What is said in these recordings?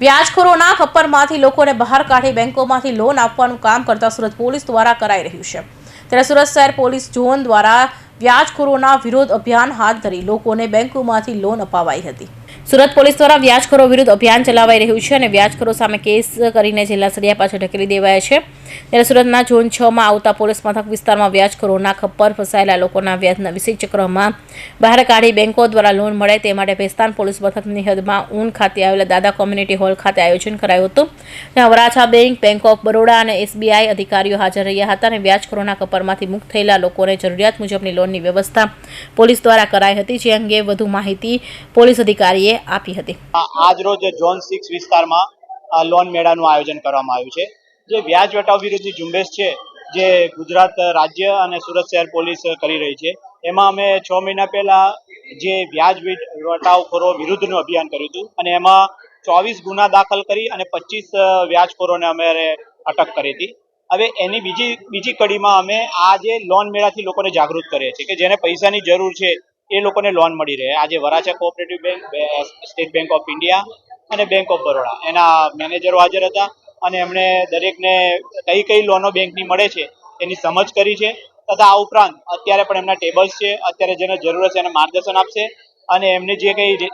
વ્યાજખોરોના ખપ્પરમાંથી લોકોને બહાર કાઢી બેંકોમાંથી લોન આપવાનું કામ કરતા સુરત પોલીસ દ્વારા કરાઈ રહ્યું છે. ત્યારે સુરત શહેર પોલીસ ઝોન દ્વારા વ્યાજખોરોના વિરોધ અભિયાન હાથ ધરી લોકોને બેંકોમાંથી લોન અપાવાઈ હતી. સુરત પોલીસ દ્વારા વ્યાજખોરો વિરુદ્ધ અભિયાન ચલાવાઈ રહ્યું છે અને વ્યાજખોરો સામે કેસ કરીને જિલ્લા સળિયા પાછળ ઢકેલી દેવાયા છે. ત્યારે સુરતના ઝોન છ માં આવતા પોલીસ મથક વિસ્તારમાં વ્યાજખોરોના ખપ્પર ફસાયેલા લોકોના વ્યાજના વિશેષ ચક્રમાં બહાર કાઢી બેંકો દ્વારા લોન મળે તે માટે ભેસ્તાન પોલીસ મથકની હદમાં ઊન ખાતે આવેલા દાદા કોમ્યુનિટી હોલ ખાતે આયોજન કરાયું હતું. ત્યાં Varachha bank Bank of Baroda અને એસબીઆઈ અધિકારીઓ હાજર રહ્યા હતા અને વ્યાજખોરોના કપરમાંથી મુક્ત થયેલા લોકોને જરૂરિયાત મુજબની લોનની વ્યવસ્થા પોલીસ દ્વારા કરાઈ હતી. જે અંગે વધુ માહિતી પોલીસ અધિકારીએ આપી હતી. આજ રોજ ઝોન સિક્સ વિસ્તારમાં લોન મેળાનું આયોજન કરવામાં આવ્યું છે. જે વ્યાજ વટાવ વિરુદ્ધની ઝુંબેશ છે, જે ગુજરાત રાજ્ય અને સુરત શહેર પોલીસ કરી રહી છે. એમાં અમે છ મહિના પહેલા જે વ્યાજ વટાવખોરો વિરુદ્ધનું અભિયાન કર્યું હતું અને એમાં ચોવીસ ગુના દાખલ કરી અને પચીસ વ્યાજખોરોને અમે અટક કરી હતી. હવે એની બીજી બીજી કડીમાં અમે આ જે લોન મેળાથી લોકોને જાગૃત કરીએ છીએ કે જેને પૈસાની જરૂર છે એ લોકોને લોન મળી રહે. આજે Varachha Cooperative Bank State Bank of India અને બેંક ઓફ બરોડા એના મેનેજરો હાજર હતા અને એમણે દરેકને કઈ કઈ લોનો બેંકની મળે છે એની સમજ કરી છે. તથા આ ઉપરાંત અત્યારે પણ એમના ટેબલ્સ છે. અત્યારે જેને જરૂર હશે એને માર્ગદર્શન આપશે અને એમની જે કંઈ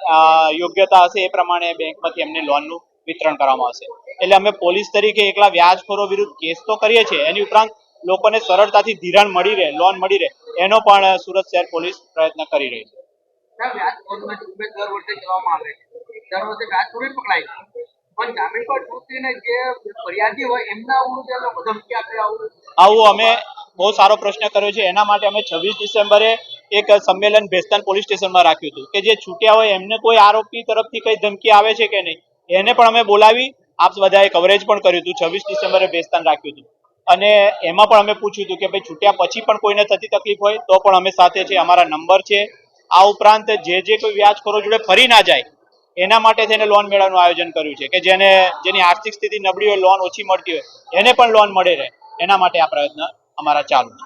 યોગ્યતા હશે એ પ્રમાણે બેંકમાંથી એમને લોનનું વિતરણ કરવામાં આવશે. એટલે અમે પોલીસ તરીકે એકલા વ્યાજખોરો વિરુદ્ધ કેસ તો કરીએ છીએ. એની ઉપરાંત લોકોને સરળતાથી ધિરાણ મળી રહે લોન મળી રહે. એનો પણ સુરત શહેર પોલીસ પ્રયત્ન કરી રહી છે. આવું અમે બહુ સારો પ્રશ્ન કર્યો છે. એના માટે અમે છવ્વીસ ડિસેમ્બરે એક સંમેલન ભેસ્તાન પોલીસ સ્ટેશનમાં રાખ્યું હતું કે જે છૂટ્યા હોય એમને કોઈ આરોપી તરફથી કઈ ધમકી આવે છે કે નહીં એને પણ અમે બોલાવી આપ બધાએ કવરેજ પણ કર્યું હતું. છવ્વીસ ડિસેમ્બરે ભેસ્તાન રાખ્યું હતું. અને એમાં પણ અમે પૂછ્યું હતું કે ભાઈ છૂટ્યા પછી પણ કોઈને થતી તકલીફ હોય તો પણ અમે સાથે છે અમારા નંબર છે. આ ઉપરાંત જે જે કોઈ વ્યાજખોરો જોડે ફરી ના જાય, એના માટે થઈને લોન મેળવવાનું આયોજન કર્યું છે કે જેને, જેની આર્થિક સ્થિતિ નબળી હોય, લોન ઓછી મળતી હોય, એને પણ લોન મળે રહે. એના માટે આ પ્રયત્ન અમારા ચાલુ છે.